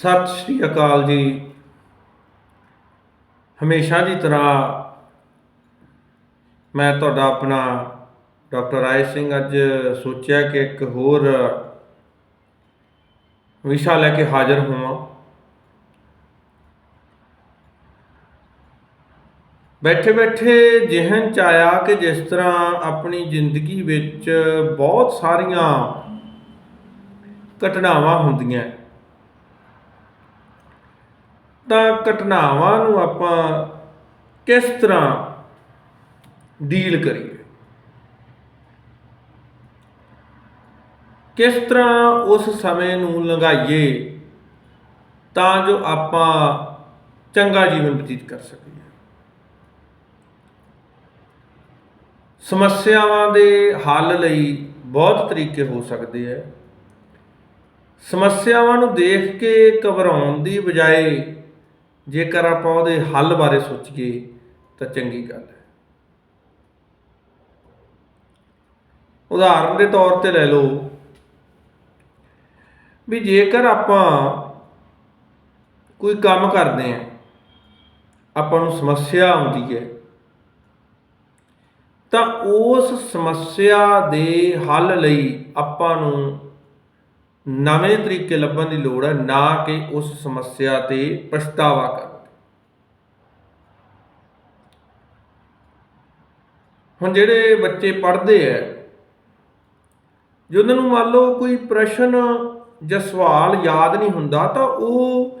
ਸਤਿ ਸ਼੍ਰੀ ਅਕਾਲ ਜੀ। ਹਮੇਸ਼ਾ ਦੀ ਤਰ੍ਹਾਂ ਮੈਂ ਤੁਹਾਡਾ ਆਪਣਾ ਡਾਕਟਰ ਰਾਏ ਸਿੰਘ ਅੱਜ ਸੋਚਿਆ ਕਿ ਇੱਕ ਹੋਰ ਵਿਸ਼ਾ ਲੈ ਕੇ ਹਾਜ਼ਰ ਹੋਵਾਂ। ਬੈਠੇ ਬੈਠੇ ਜਿਹਨ ਚ ਆਇਆ ਕਿ ਜਿਸ ਤਰ੍ਹਾਂ ਆਪਣੀ ਜ਼ਿੰਦਗੀ ਵਿੱਚ ਬਹੁਤ ਸਾਰੀਆਂ ਘਟਨਾਵਾਂ ਹੁੰਦੀਆਂ। ਤਾਂ ਘਟਨਾਵਾਂ ਨੂੰ ਆਪਾਂ ਕਿਸ ਤਰ੍ਹਾਂ ਡੀਲ ਕਰੀਏ? ਕਿਸ ਤਰ੍ਹਾਂ ਉਸ ਸਮੇਂ ਨੂੰ ਲੰਘਾਈਏ ਤਾਂ ਜੋ ਆਪਾਂ ਚੰਗਾ ਜੀਵਨ ਬਤੀਤ ਕਰ ਸਕੀਏ? ਸਮੱਸਿਆਵਾਂ ਦੇ ਹੱਲ ਲਈ ਬਹੁਤ ਤਰੀਕੇ ਹੋ ਸਕਦੇ ਹੈ ਸਮੱਸਿਆਵਾਂ ਨੂੰ ਦੇਖ ਕੇ ਘਬਰਾਉਣ ਦੀ ਬਜਾਏ ਜੇਕਰ ਆਪਾਂ ਉਹਦੇ ਹੱਲ ਬਾਰੇ ਸੋਚੀਏ, ਤਾਂ ਚੰਗੀ ਗੱਲ ਹੈ। ਉਦਾਹਰਨ ਦੇ ਤੌਰ ਤੇ ਲੈ ਲਓ ਵੀ ਜੇਕਰ ਆਪਾਂ ਕੋਈ ਕੰਮ ਕਰਦੇ ਹਾਂ, ਆਪਾਂ ਨੂੰ ਸਮੱਸਿਆ ਆਉਂਦੀ ਹੈ, ਤਾਂ ਉਸ ਸਮੱਸਿਆ ਦੇ ਹੱਲ ਲਈ ਆਪਾਂ ਨੂੰ ਨਵੇਂ ਤਰੀਕੇ ਲੱਭਣ ਦੀ ਲੋੜ ਹੈ, ਨਾ ਕਿ ਉਸ ਸਮੱਸਿਆ ਤੇ ਪਛਤਾਵਾ ਕਰ ਹੁਣ ਜਿਹੜੇ ਬੱਚੇ ਪੜ੍ਹਦੇ ਐ ਜੇ ਉਹਨਾਂ ਨੂੰ ਮੰਨ ਲਓ ਕੋਈ ਪ੍ਰਸ਼ਨ ਜਾਂ ਸਵਾਲ ਯਾਦ ਨਹੀਂ ਹੁੰਦਾ, ਤਾਂ ਉਹ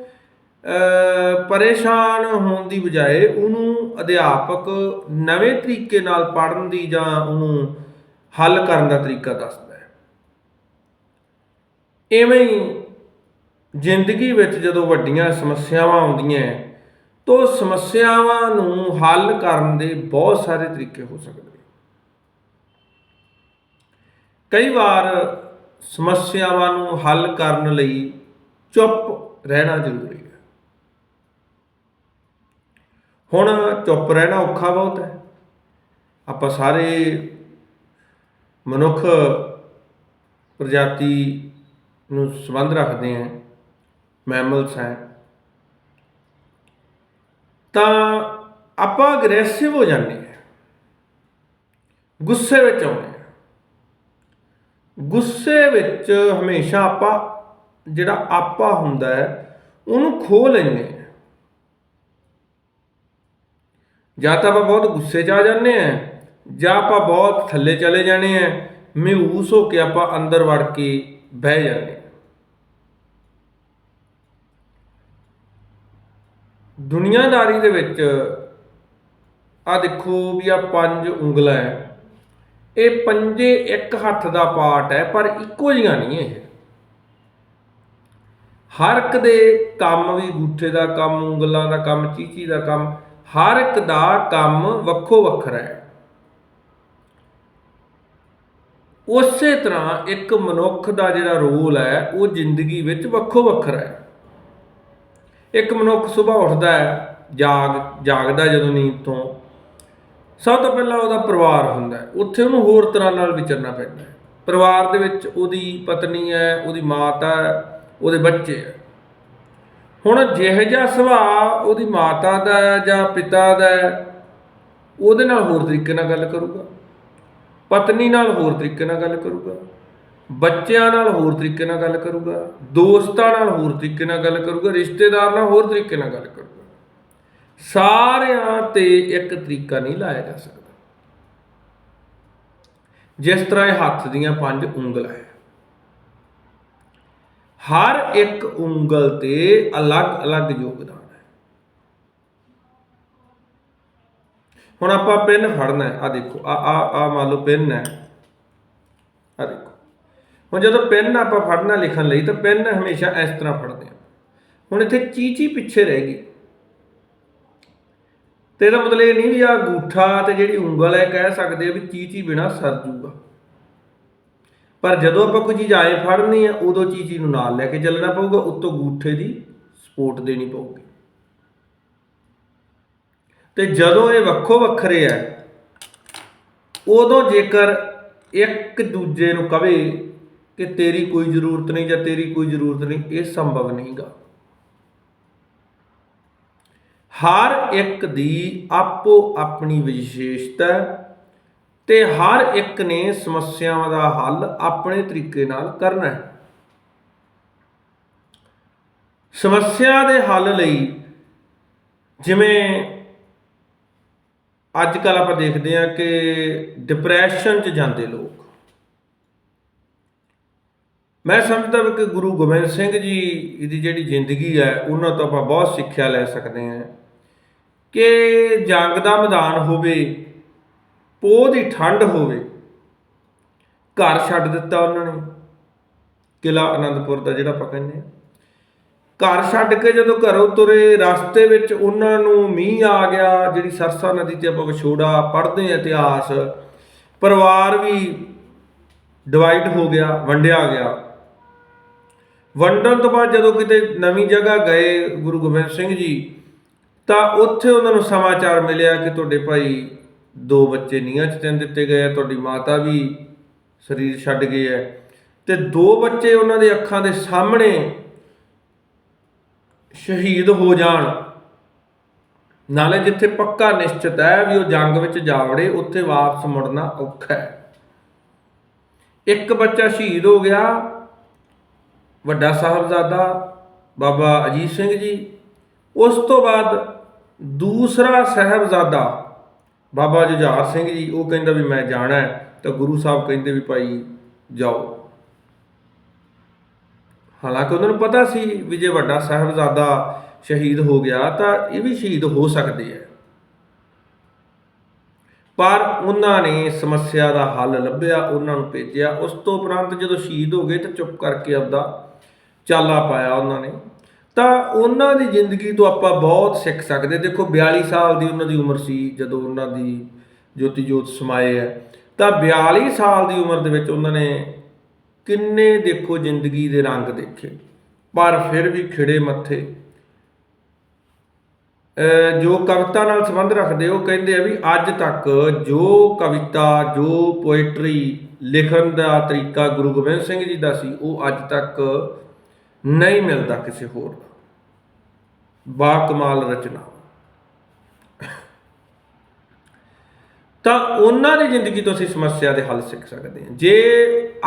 ਪਰੇਸ਼ਾਨ ਹੋਣ ਦੀ ਬਜਾਏ ਉਹਨੂੰ ਅਧਿਆਪਕ ਨਵੇਂ ਤਰੀਕੇ ਨਾਲ ਪੜ੍ਹਨ ਦੀ ਜਾਂ ਉਹਨੂੰ ਹੱਲ ਕਰਨ ਦਾ ਤਰੀਕਾ ਦੱਸਦਾ ਇਵੇਂ ਹੀ ਜ਼ਿੰਦਗੀ ਵਿੱਚ ਜਦੋਂ ਵੱਡੀਆਂ ਸਮੱਸਿਆਵਾਂ ਆਉਂਦੀਆਂ ਹੈ, ਤਾਂ ਸਮੱਸਿਆਵਾਂ ਨੂੰ ਹੱਲ ਕਰਨ ਦੇ ਬਹੁਤ ਸਾਰੇ ਤਰੀਕੇ ਹੋ ਸਕਦੇ ਕਈ ਵਾਰ ਸਮੱਸਿਆਵਾਂ ਨੂੰ ਹੱਲ ਕਰਨ ਲਈ ਚੁੱਪ ਰਹਿਣਾ ਜ਼ਰੂਰੀ ਹੈ। ਹੁਣ ਚੁੱਪ ਰਹਿਣਾ ਔਖਾ ਬਹੁਤ ਹੈ। ਆਪਾਂ ਸਾਰੇ ਮਨੁੱਖ ਪ੍ਰਜਾਤੀ ਨੂੰ ਸੰਬੰਧ ਰੱਖਦੇ ਹਾਂ, ਮੈਮਲਸ ਹੈ। ਤਾਂ ਆਪਾਂ ਅਗਰੈਸਿਵ ਹੋ ਜਾਂਦੇ ਹਾਂ। ਗੁੱਸੇ ਵਿੱਚ ਆਉਂਦੇ ਹਾਂ। ਗੁੱਸੇ ਵਿੱਚ ਹਮੇਸ਼ਾ ਆਪਾਂ, ਜਿਹੜਾ ਆਪਾ ਹੁੰਦਾ ਹੈ, ਉਹਨੂੰ ਖੋ ਲੈਂਦੇ ਹਾਂ। ਜਾਂ ਤਾਂ ਆਪਾਂ ਬਹੁਤ ਗੁੱਸੇ 'ਚ ਆ ਜਾਂਦੇ ਆ ਜਾਂ ਆਪਾਂ ਬਹੁਤ ਥੱਲੇ ਚਲੇ ਜਾਣੇ ਆ ਮਹਿਊਸ ਹੋ ਕੇ ਆਪਾਂ ਅੰਦਰ ਵੜ ਕੇ ਬਹਿ ਜਾਂਦੇ ਆ ਦੁਨੀਆਦਾਰੀ ਦੇ ਵਿੱਚ ਆ ਦੇਖੋ ਵੀ ਆ ਪੰਜ ਉਂਗਲਾਂ ਹੈ। ਇਹ ਪੰਜੇ ਇੱਕ ਹੱਥ ਦਾ ਪਾਰਟ ਹੈ, ਪਰ ਇੱਕੋ ਜਿਹੀਆਂ ਨਹੀਂ ਇਹ। ਹਰ ਇੱਕ ਦੇ ਕੰਮ ਵੀ ਗੂਠੇ ਦਾ ਕੰਮ, ਉਂਗਲਾਂ ਦਾ ਕੰਮ, ਚੀਚੀ ਦਾ ਕੰਮ, ਹਰ ਇੱਕ ਦਾ ਕੰਮ ਵੱਖੋ ਵੱਖਰਾ ਹੈ। ਉਸੇ ਤਰ੍ਹਾਂ ਇੱਕ ਮਨੁੱਖ ਦਾ ਜਿਹੜਾ ਰੋਲ ਹੈ, ਉਹ ਜ਼ਿੰਦਗੀ ਵਿੱਚ ਵੱਖੋ ਵੱਖਰਾ ਹੈ। ਇੱਕ ਮਨੁੱਖ ਸਵੇਰ ਉੱਠਦਾ ਹੈ, ਜਾਗ, ਜਾਗਦਾ ਜਦੋਂ ਨੀਂਦ ਤੋਂ। ਸਭ ਤੋਂ ਪਹਿਲਾਂ ਉਹਦਾ ਪਰਿਵਾਰ ਹੁੰਦਾ ਉੱਥੇ ਉਹਨੂੰ ਹੋਰ ਤਰ੍ਹਾਂ ਨਾਲ ਵਿਚਰਨਾ ਪੈਂਦਾ ਹੈ। ਪਰਿਵਾਰ ਦੇ ਵਿੱਚ ਉਹਦੀ ਪਤਨੀ ਹੈ, ਉਹਦੀ ਮਾਤਾ ਹੈ, ਉਹਦੇ ਬੱਚੇ ਹੈ। ਹੁਣ ਜਿਹੋ ਜਿਹਾ ਸੁਭਾਅ ਉਹਦੀ ਮਾਤਾ ਦਾ ਜਾਂ ਪਿਤਾ ਦਾ ਉਹਦੇ ਨਾਲ ਹੋਰ ਤਰੀਕੇ ਨਾਲ ਗੱਲ ਕਰੂਗਾ। ਪਤਨੀ ਨਾਲ ਹੋਰ ਤਰੀਕੇ ਨਾਲ ਗੱਲ ਕਰੂਗਾ। ਬੱਚਿਆਂ ਨਾਲ ਹੋਰ ਤਰੀਕੇ ਨਾਲ ਗੱਲ ਕਰੂਗਾ, ਦੋਸਤਾਂ ਨਾਲ ਹੋਰ ਤਰੀਕੇ ਨਾਲ ਗੱਲ ਕਰੂਗਾ, ਰਿਸ਼ਤੇਦਾਰ ਨਾਲ ਹੋਰ ਤਰੀਕੇ ਨਾਲ ਗੱਲ ਕਰੂਗਾ। ਸਾਰਿਆਂ ਤੇ ਇੱਕ ਤਰੀਕਾ ਨਹੀਂ ਲਾਇਆ ਜਾ ਸਕਦਾ। ਜਿਸ ਤਰ੍ਹਾਂ ਇਹ ਹੱਥ ਦੀਆਂ ਪੰਜ ਉਂਗਲਾਂ ਹੈ। ਹਰ ਇੱਕ ਉਂਗਲ ਤੇ ਅਲੱਗ-ਅਲੱਗ ਯੋਗਦਾਨ ਹੈ। ਹੁਣ ਆਪਾਂ ਪਿੰਨ ਫੜਨਾ ਹੈ। ਆ ਦੇਖੋ ਆ ਆ ਆ ਮੰਨ ਲਓ ਪਿੰਨ ਹੈ। ਆ ਦੇਖੋ। ਹੁਣ ਜਦੋਂ ਪੈਨ ਆਪਾਂ ਫੜਨਾ ਲਿਖਣ ਲਈ, ਤਾਂ ਪੈਨ ਹਮੇਸ਼ਾ ਇਸ ਤਰ੍ਹਾਂ ਫੜਦੇ ਆ। ਹੁਣ ਇੱਥੇ ਚੀਚੀ ਪਿੱਛੇ ਰਹਿ ਗਈ। ਤੇ ਇਹਦਾ ਮਤਲਬ ਇਹ ਨਹੀਂ ਵੀ ਆ ਗੂਠਾ ਤੇ ਜਿਹੜੀ ਉਂਗਲ ਹੈ, ਕਹਿ ਸਕਦੇ ਆ ਵੀ ਚੀਚੀ ਬਿਨਾ ਸਰ ਜੂਗਾ। ਪਰ ਜਦੋਂ ਆਪਾਂ ਕੋਈ ਚੀਜ਼ ਆਏ ਫੜਨੀ ਆ, ਉਦੋਂ ਚੀਚੀ ਨੂੰ ਨਾਲ ਲੈ ਕੇ ਚੱਲਣਾ ਪਊਗਾ, ਉੱਤੋਂ ਗੂਠੇ ਦੀ ਸਪੋਰਟ ਦੇਣੀ ਪਊਗੀ। ਤੇ ਜਦੋਂ ਇਹ ਵੱਖੋ ਵੱਖਰੇ ਆ, ਉਦੋਂ ਜੇਕਰ ਇੱਕ ਦੂਜੇ ਨੂੰ ਕਵੇ ਕਿ ਤੇਰੀ ਕੋਈ ਜ਼ਰੂਰਤ ਨਹੀਂ ਜਾਂ ਤੇਰੀ ਕੋਈ ਜ਼ਰੂਰਤ ਨਹੀਂ, ਇਹ ਸੰਭਵ ਨਹੀਂਗਾ। ਹਰ ਇੱਕ ਦੀ ਆਪੋ ਆਪਣੀ ਵਿਸ਼ੇਸ਼ਤਾ ਹੈ ਤੇ ਹਰ ਇੱਕ ਨੇ ਸਮੱਸਿਆਵਾਂ ਦਾ ਹੱਲ ਆਪਣੇ ਤਰੀਕੇ ਨਾਲ ਕਰਨਾ ਹੈ। ਸਮੱਸਿਆ ਦੇ ਹੱਲ ਲਈ ਜਿਵੇਂ ਅੱਜ ਕੱਲ ਆਪਾਂ ਦੇਖਦੇ ਹਾਂ ਕਿ ਡਿਪਰੈਸ਼ਨ 'ਚ ਜਾਂਦੇ ਲੋਕ। ਮੈਂ ਸਮਝਦਾ ਵੀ ਕਿ ਗੁਰੂ ਗੋਬਿੰਦ ਸਿੰਘ ਜੀ ਦੀ ਜਿਹੜੀ ਜ਼ਿੰਦਗੀ ਹੈ, ਉਹਨਾਂ ਤੋਂ ਆਪਾਂ ਬਹੁਤ ਸਿੱਖਿਆ ਲੈ ਸਕਦੇ ਹਾਂ ਕਿ ਜੰਗ ਦਾ ਮੈਦਾਨ ਹੋਵੇ, ਪੋਹ ਦੀ ਠੰਡ ਹੋਵੇ, ਘਰ ਛੱਡ ਦਿੱਤਾ ਉਹਨਾਂ ਨੇ ਕਿਲਾ ਆਨੰਦਪੁਰ ਦਾ ਜਿਹੜਾ ਆਪਾਂ ਕਹਿੰਦੇ ਹਾਂ। ਘਰ ਛੱਡ ਕੇ ਜਦੋਂ ਘਰੋਂ ਤੁਰੇ, ਰਸਤੇ ਵਿੱਚ ਉਹਨਾਂ ਨੂੰ ਮੀਂਹ ਆ ਗਿਆ, ਜਿਹੜੀ ਸਰਸਾ ਨਦੀ ਤੇ ਆਪਾਂ ਵਿਛੋੜਾ ਪੜ੍ਹਦੇ ਹਾਂ ਇਤਿਹਾਸ, ਪਰਿਵਾਰ ਵੀ ਡਿਵਾਈਡ ਹੋ ਗਿਆ, ਵੰਡਿਆ ਗਿਆ। ਵੰਡਣ ਤੋਂ ਬਾਅਦ ਜਦੋਂ ਕਿਤੇ ਨਵੀਂ ਜਗ੍ਹਾ ਗਏ ਗੁਰੂ ਗੋਬਿੰਦ ਸਿੰਘ ਜੀ, ਤਾਂ ਉੱਥੇ ਉਹਨਾਂ ਨੂੰ ਸਮਾਚਾਰ ਮਿਲਿਆ ਕਿ ਤੁਹਾਡੇ ਭਾਈ ਦੋ ਬੱਚੇ ਨੀਹਾਂ 'ਚ ਚਿਣ ਦਿੱਤੇ ਗਏ ਆ, ਤੁਹਾਡੀ ਮਾਤਾ ਵੀ ਸਰੀਰ ਛੱਡ ਗਏ ਹੈ। ਤੇ ਦੋ ਬੱਚੇ ਉਹਨਾਂ ਦੇ ਅੱਖਾਂ ਦੇ ਸਾਹਮਣੇ ਸ਼ਹੀਦ ਹੋ ਜਾਣ। ਨਾਲੇ ਜਿੱਥੇ ਪੱਕਾ ਨਿਸ਼ਚਿਤ ਹੈ ਵੀ ਉਹ ਜੰਗ ਵਿੱਚ ਜਾ ਵੜੇ, ਉੱਥੇ ਵਾਪਸ ਮੁੜਨਾ ਔਖਾ ਹੈ। ਇੱਕ ਬੱਚਾ ਸ਼ਹੀਦ ਹੋ ਗਿਆ ਵੱਡਾ ਸਾਹਿਬਜ਼ਾਦਾ ਬਾਬਾ ਅਜੀਤ ਸਿੰਘ ਜੀ, ਉਸ ਤੋਂ ਬਾਅਦ ਦੂਸਰਾ ਸਾਹਿਬਜ਼ਾਦਾ ਬਾਬਾ ਜੁਝਾਰ ਸਿੰਘ ਜੀ, ਉਹ ਕਹਿੰਦਾ ਵੀ ਮੈਂ ਜਾਣਾ ਹੈ, ਤਾਂ ਗੁਰੂ ਸਾਹਿਬ ਕਹਿੰਦੇ ਵੀ ਭਾਈ ਜਾਓ। ਹਾਲਾਂਕਿ ਉਹਨਾਂ ਨੂੰ ਪਤਾ ਸੀ ਵੀ ਜੇ ਵੱਡਾ ਸਾਹਿਬਜ਼ਾਦਾ ਸ਼ਹੀਦ ਹੋ ਗਿਆ, ਤਾਂ ਇਹ ਵੀ ਸ਼ਹੀਦ ਹੋ ਸਕਦੇ ਹੈ। ਪਰ ਉਹਨਾਂ ਨੇ ਸਮੱਸਿਆ ਦਾ ਹੱਲ ਲੱਭਿਆ, ਉਹਨਾਂ ਨੂੰ ਭੇਜਿਆ। ਉਸ ਤੋਂ ਉਪਰੰਤ ਜਦੋਂ ਸ਼ਹੀਦ ਹੋ ਗਏ, ਤਾਂ ਚੁੱਪ ਕਰਕੇ ਆਪਦਾ ਚਾਲਾ ਪਾਇਆ ਉਹਨਾਂ ਨੇ। ਤਾਂ ਉਹਨਾਂ ਦੀ ਜ਼ਿੰਦਗੀ ਤੋਂ ਆਪਾਂ ਬਹੁਤ ਸਿੱਖ ਸਕਦੇ। ਦੇਖੋ 42 ਸਾਲ ਦੀ ਉਹਨਾਂ ਦੀ ਉਮਰ ਸੀ ਜਦੋਂ ਉਹਨਾਂ ਦੀ ਜੋਤੀ ਜੋਤ ਸਮਾਏ ਹੈ। ਤਾਂ 42 ਸਾਲ ਦੀ ਉਮਰ ਦੇ ਵਿੱਚ ਉਹਨਾਂ ਨੇ ਕਿੰਨੇ ਦੇਖੋ ਜ਼ਿੰਦਗੀ ਦੇ ਰੰਗ ਦੇਖੇ। ਪਰ ਫਿਰ ਵੀ ਖਿੜੇ ਮੱਥੇ। ਜੋ ਕਵਿਤਾ ਨਾਲ ਸੰਬੰਧ ਰੱਖਦੇ, ਉਹ ਕਹਿੰਦੇ ਆ ਵੀ ਅੱਜ ਤੱਕ ਜੋ ਕਵਿਤਾ, ਜੋ ਪੋਇਟਰੀ ਲਿਖਣ ਦਾ ਤਰੀਕਾ ਗੁਰੂ ਗੋਬਿੰਦ ਸਿੰਘ ਜੀ ਦਾ ਸੀ, ਉਹ ਅੱਜ ਤੱਕ ਨਹੀਂ ਮਿਲਦਾ ਕਿਸੇ ਹੋਰ ਦਾ ਬਾ ਕਮਾਲ ਰਚਨਾ। ਤਾਂ ਉਹਨਾਂ ਦੀ ਜ਼ਿੰਦਗੀ ਤੋਂ ਅਸੀਂ ਸਮੱਸਿਆ ਦੇ ਹੱਲ ਸਿੱਖ ਸਕਦੇ ਹਾਂ। ਜੇ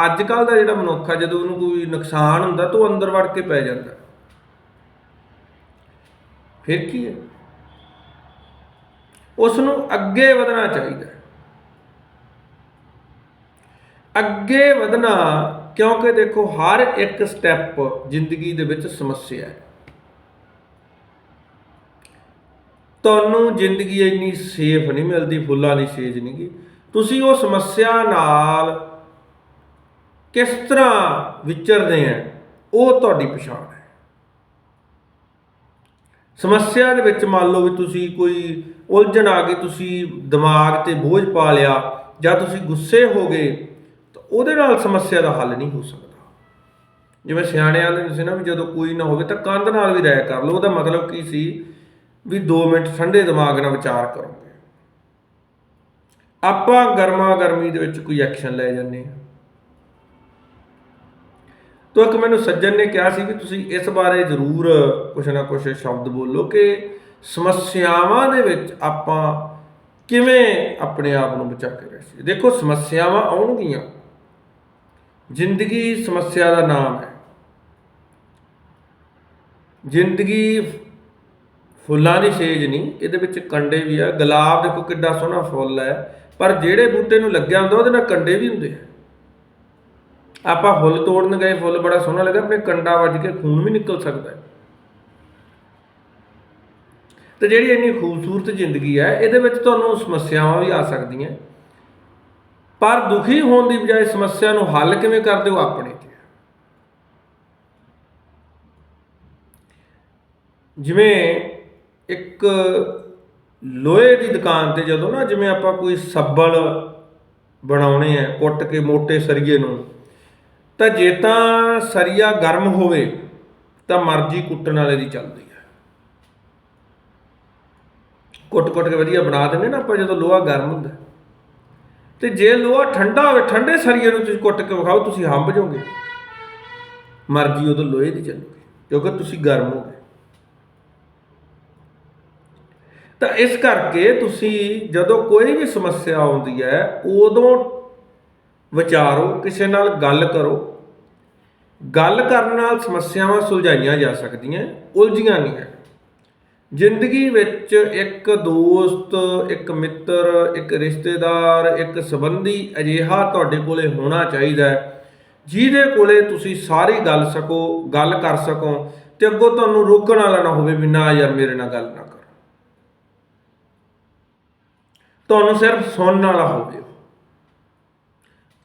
ਅੱਜ ਕੱਲ ਦਾ ਜਿਹੜਾ ਮਨੁੱਖ ਆ, ਜਦੋਂ ਉਹਨੂੰ ਕੋਈ ਨੁਕਸਾਨ ਹੁੰਦਾ, ਤਾਂ ਉਹ ਅੰਦਰ ਵੜ ਕੇ ਪੈ ਜਾਂਦਾ। ਫਿਰ ਕੀ ਹੈ? ਉਸ ਨੂੰ ਅੱਗੇ ਵਧਣਾ ਚਾਹੀਦਾ ਅੱਗੇ ਵਧਣਾ ਕਿਉਂਕਿ ਦੇਖੋ, ਹਰ ਇੱਕ ਸਟੈਪ ਜ਼ਿੰਦਗੀ ਦੇ ਵਿੱਚ ਸਮੱਸਿਆ ਹੈ। ਤੁਹਾਨੂੰ ਜ਼ਿੰਦਗੀ ਇੰਨੀ ਸੇਫ ਨਹੀਂ ਮਿਲਦੀ, ਫੁੱਲਾਂ ਦੀ ਸੇਜ ਨਹੀਂ ਤੁਸੀਂ ਉਹ ਸਮੱਸਿਆ ਨਾਲ ਕਿਸ ਤਰ੍ਹਾਂ ਵਿਚਰਦੇ ਆ, ਉਹ ਤੁਹਾਡੀ ਪਛਾਣ ਹੈ। ਸਮੱਸਿਆ ਦੇ ਵਿੱਚ ਮੰਨ ਲਓ ਵੀ ਤੁਸੀਂ ਕੋਈ ਉਲਝਣ ਆ ਗਈ ਤੁਸੀਂ ਦਿਮਾਗ ਤੇ ਬੋਝ ਪਾ ਲਿਆ ਜਾਂ ਤੁਸੀਂ ਗੁੱਸੇ ਹੋ ਗਏ ਉਹਦੇ ਨਾਲ ਸਮੱਸਿਆ ਦਾ ਹੱਲ ਨਹੀਂ ਹੋ ਸਕਦਾ। ਜਿਵੇਂ ਸਿਆਣੇ ਆਂਦੇ ਹੁੰਦੇ ਸੀ ਨਾ ਵੀ ਜਦੋਂ ਕੋਈ ਨਾ ਹੋਵੇ ਤਾਂ ਕੰਧ ਨਾਲ ਵੀ ਰਾਇ ਕਰ ਲਓ। ਉਹਦਾ ਮਤਲਬ ਕੀ ਸੀ? ਵੀ 2 ਮਿੰਟ ਠੰਡੇ ਦਿਮਾਗ ਨਾਲ ਵਿਚਾਰ ਕਰੋਗੇ। ਆਪਾਂ ਗਰਮਾ ਗਰਮੀ ਦੇ ਵਿੱਚ ਕੋਈ ਐਕਸ਼ਨ ਲੈ ਜਾਂਦੇ ਹਾਂ। ਤੋ ਇੱਕ ਮੈਨੂੰ ਸੱਜਣ ਨੇ ਕਿਹਾ ਸੀ ਕਿ ਤੁਸੀਂ ਇਸ ਬਾਰੇ ਜ਼ਰੂਰ ਕੁਛ ਨਾ ਕੁਛ ਸ਼ਬਦ ਬੋਲੋ ਕਿ ਸਮੱਸਿਆਵਾਂ ਦੇ ਵਿੱਚ ਆਪਾਂ ਕਿਵੇਂ ਆਪਣੇ ਆਪ ਨੂੰ ਬਚਾ ਕੇ ਰਹਿ ਦੇਖੋ, ਸਮੱਸਿਆਵਾਂ ਆਉਣਗੀਆਂ। ਜ਼ਿੰਦਗੀ ਸਮੱਸਿਆ ਦਾ ਨਾਮ ਹੈ। ਜ਼ਿੰਦਗੀ ਫੁੱਲਾਂ ਦੀ ਸੇਜ ਨਹੀਂ, ਇਹਦੇ ਵਿੱਚ ਕੰਡੇ ਵੀ ਆ। ਗੁਲਾਬ ਦੇਖੋ ਕਿੱਡਾ ਸੋਹਣਾ ਫੁੱਲ ਹੈ, ਪਰ ਜਿਹੜੇ ਬੂਟੇ ਨੂੰ ਲੱਗਿਆ ਹੁੰਦਾ, ਉਹਦੇ ਨਾਲ ਕੰਡੇ ਵੀ ਹੁੰਦੇ ਆ। ਆਪਾਂ ਫੁੱਲ ਤੋੜਨ ਗਏ, ਫੁੱਲ ਬੜਾ ਸੋਹਣਾ ਲੱਗਾ, ਆਪਣੇ ਕੰਡਾ ਵੱਜ ਕੇ ਖੂਨ ਵੀ ਨਿਕਲ ਸਕਦਾ ਹੈ। ਤੇ ਜਿਹੜੀ ਇੰਨੀ ਖੂਬਸੂਰਤ ਜ਼ਿੰਦਗੀ ਹੈ, ਇਹਦੇ ਵਿੱਚ ਤੁਹਾਨੂੰ ਸਮੱਸਿਆਵਾਂ ਵੀ ਆ ਸਕਦੀਆਂ। ਪਰ ਦੁਖੀ ਹੋਣ ਦੀ ਬਜਾਏ ਸਮੱਸਿਆ ਨੂੰ ਹੱਲ ਕਿਵੇਂ ਕਰਦੇ ਹੋ ਆਪਣੇ ਤੇ ਹੈ। ਜਿਵੇਂ ਇੱਕ ਲੋਹੇ ਦੀ ਦੁਕਾਨ ਤੇ ਜਦੋਂ ਨਾ ਜਿਵੇਂ ਆਪਾਂ ਕੋਈ ਸੱਬਲ ਬਣਾਉਣੇ ਆ, ਕੁੱਟ ਕੇ ਮੋٹے ਸਰੀਏ ਨੂੰ, ਤਾਂ ਜੇ ਤਾਂ ਸਰੀਆ ਗਰਮ ਹੋਵੇ, ਤਾਂ ਮਰਜ਼ੀ ਕੁੱਟਣ ਵਾਲੇ ਦੀ ਚੱਲਦੀ ਹੈ ਕੁੱਟ-ਕੁੱਟ ਕੇ ਵਧੀਆ ਬਣਾ ਦਿੰਦੇ ਨਾ ਆਪਾਂ ਜਦੋਂ ਲੋਹਾ ਗਰਮ ਹੁੰਦਾ ਤੇ ਜੇ ਲੋਹਾ ਠੰਡਾ ਹੋਵੇ, ਠੰਡੇ ਸਰੀਏ ਨੂੰ ਤੁਸੀਂ ਕੁੱਟ ਕੇ ਵਿਖਾਓ, ਤੁਸੀਂ ਹੰਬ ਜਾਓਗੇ। ਮਰਜ਼ੀ ਉਦੋਂ ਲੋਹੇ ਦੀ ਚੱਲੂਗੀ, ਕਿਉਂਕਿ ਤੁਸੀਂ ਗਰਮ ਹੋ ਗਏ। ਤਾਂ ਇਸ ਕਰਕੇ ਤੁਸੀਂ ਜਦੋਂ ਕੋਈ ਵੀ ਸਮੱਸਿਆ ਆਉਂਦੀ ਹੈ, ਉਦੋਂ ਵਿਚਾਰੋ, ਕਿਸੇ ਨਾਲ ਗੱਲ ਕਰੋ। ਗੱਲ ਕਰਨ ਨਾਲ ਸਮੱਸਿਆਵਾਂ ਸੁਲਝਾਈਆਂ ਜਾ ਸਕਦੀਆਂ, ਉਲਝੀਆਂ ਨਹੀਂ ਹੈ। ਜ਼ਿੰਦਗੀ ਵਿੱਚ ਇੱਕ ਦੋਸਤ, ਇੱਕ ਮਿੱਤਰ, ਇੱਕ ਰਿਸ਼ਤੇਦਾਰ, ਇੱਕ ਸੰਬੰਧੀ ਅਜਿਹਾ ਤੁਹਾਡੇ ਕੋਲੇ ਹੋਣਾ ਚਾਹੀਦਾ ਹੈ, ਜਿਹਦੇ ਕੋਲੇ ਤੁਸੀਂ ਸਾਰੀ ਗੱਲ ਸਕੋ, ਗੱਲ ਕਰ ਸਕੋ ਤੇ ਅੱਗੋਂ ਤੁਹਾਨੂੰ ਰੋਕਣ ਵਾਲਾ ਨਾ ਹੋਵੇ ਵੀ ਨਾ ਯਾਰ ਮੇਰੇ ਨਾਲ ਗੱਲ ਨਾ ਕਰ। ਤੁਹਾਨੂੰ ਸਿਰਫ ਸੁਣਨ ਵਾਲਾ ਹੋਵੇ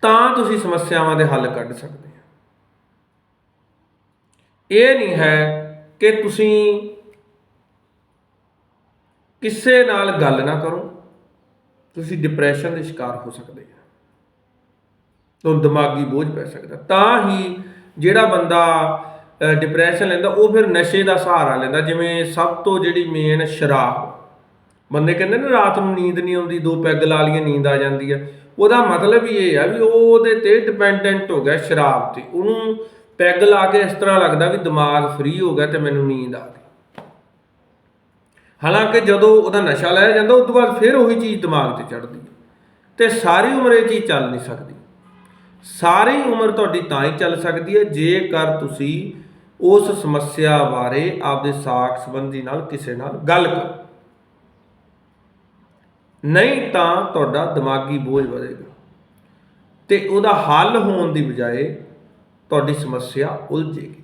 ਤਾਂ ਤੁਸੀਂ ਸਮੱਸਿਆਵਾਂ ਦੇ ਹੱਲ ਕੱਢ ਸਕਦੇ ਹੋ। ਇਹ ਨਹੀਂ ਹੈ ਕਿ ਤੁਸੀਂ ਕਿਸੇ ਨਾਲ ਗੱਲ ਨਾ ਕਰੋ, ਤੁਸੀਂ ਡਿਪਰੈਸ਼ਨ ਦੇ ਸ਼ਿਕਾਰ ਹੋ ਸਕਦੇ ਹੋ ਤੁਹਾਨੂੰ ਦਿਮਾਗੀ ਬੋਝ ਪੈ ਸਕਦਾ। ਤਾਂ ਹੀ ਜਿਹੜਾ ਬੰਦਾ ਡਿਪਰੈਸ਼ਨ ਲੈਂਦਾ, ਉਹ ਫਿਰ ਨਸ਼ੇ ਦਾ ਸਹਾਰਾ ਲੈਂਦਾ। ਜਿਵੇਂ ਸਭ ਤੋਂ ਜਿਹੜੀ ਮੇਨ ਸ਼ਰਾਬ, ਬੰਦੇ ਕਹਿੰਦੇ ਨੇ ਰਾਤ ਨੂੰ ਨੀਂਦ ਨਹੀਂ ਆਉਂਦੀ, ਦੋ ਪੈਗ ਲਾ ਲਈਏ, ਨੀਂਦ ਆ ਜਾਂਦੀ ਹੈ ਉਹਦਾ ਮਤਲਬ ਹੀ ਇਹ ਆ ਵੀ ਉਹ ਉਹਦੇ ਤੇ ਡਿਪੈਂਡੈਂਟ ਹੋ ਗਿਆ ਸ਼ਰਾਬ ਤੇ। ਉਹਨੂੰ ਪੈਗ ਲਾ ਕੇ ਇਸ ਤਰ੍ਹਾਂ ਲੱਗਦਾ ਵੀ ਦਿਮਾਗ ਫ੍ਰੀ ਹੋ ਗਿਆ ਤੇ ਮੈਨੂੰ ਨੀਂਦ ਆ ਗਈ। ਹਾਲਾਂਕਿ ਜਦੋਂ ਉਹਦਾ ਨਸ਼ਾ ਲਾਇਆ ਜਾਂਦਾ, ਉਸ ਤੋਂ ਬਾਅਦ ਫਿਰ ਉਹੀ ਚੀਜ਼ ਦਿਮਾਗ ਤੇ ਚੜ੍ਹਦੀ ਹੈ ਤੇ ਸਾਰੀ ਉਮਰ ਇਹ ਚੀਜ਼ ਚੱਲ ਨਹੀਂ ਸਕਦੀ। ਸਾਰੀ ਉਮਰ ਤੁਹਾਡੀ ਤਾਂ ਹੀ ਚੱਲ ਸਕਦੀ ਹੈ ਜੇਕਰ ਤੁਸੀਂ ਉਸ ਸਮੱਸਿਆ ਬਾਰੇ ਆਪਦੇ ਸਾਖ ਸੰਬੰਧੀ ਨਾਲ ਕਿਸੇ ਨਾਲ ਗੱਲ ਕਰੋ। ਨਹੀਂ ਤਾਂ ਤੁਹਾਡਾ ਦਿਮਾਗੀ ਬੋਝ ਵਧੇਗਾ ਤੇ ਉਹਦਾ ਹੱਲ ਹੋਣ ਦੀ ਬਜਾਏ ਤੁਹਾਡੀ ਸਮੱਸਿਆ ਉਲਝੇਗੀ।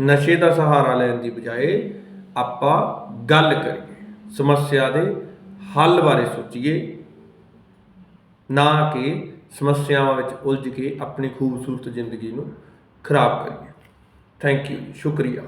ਨਸ਼ੇ ਦਾ ਸਹਾਰਾ ਲੈਣ ਦੀ ਬਜਾਏ ਆਪਾਂ ਗੱਲ ਕਰੀਏ, ਸਮੱਸਿਆ ਦੇ ਹੱਲ ਬਾਰੇ ਸੋਚੀਏ, ਨਾ ਕਿ ਸਮੱਸਿਆਵਾਂ ਵਿੱਚ ਉਲਝ ਕੇ ਆਪਣੀ ਖੂਬਸੂਰਤ ਜ਼ਿੰਦਗੀ ਨੂੰ ਖਰਾਬ ਕਰੀਏ। ਥੈਂਕ ਯੂ ਸ਼ੁਕਰੀਆ।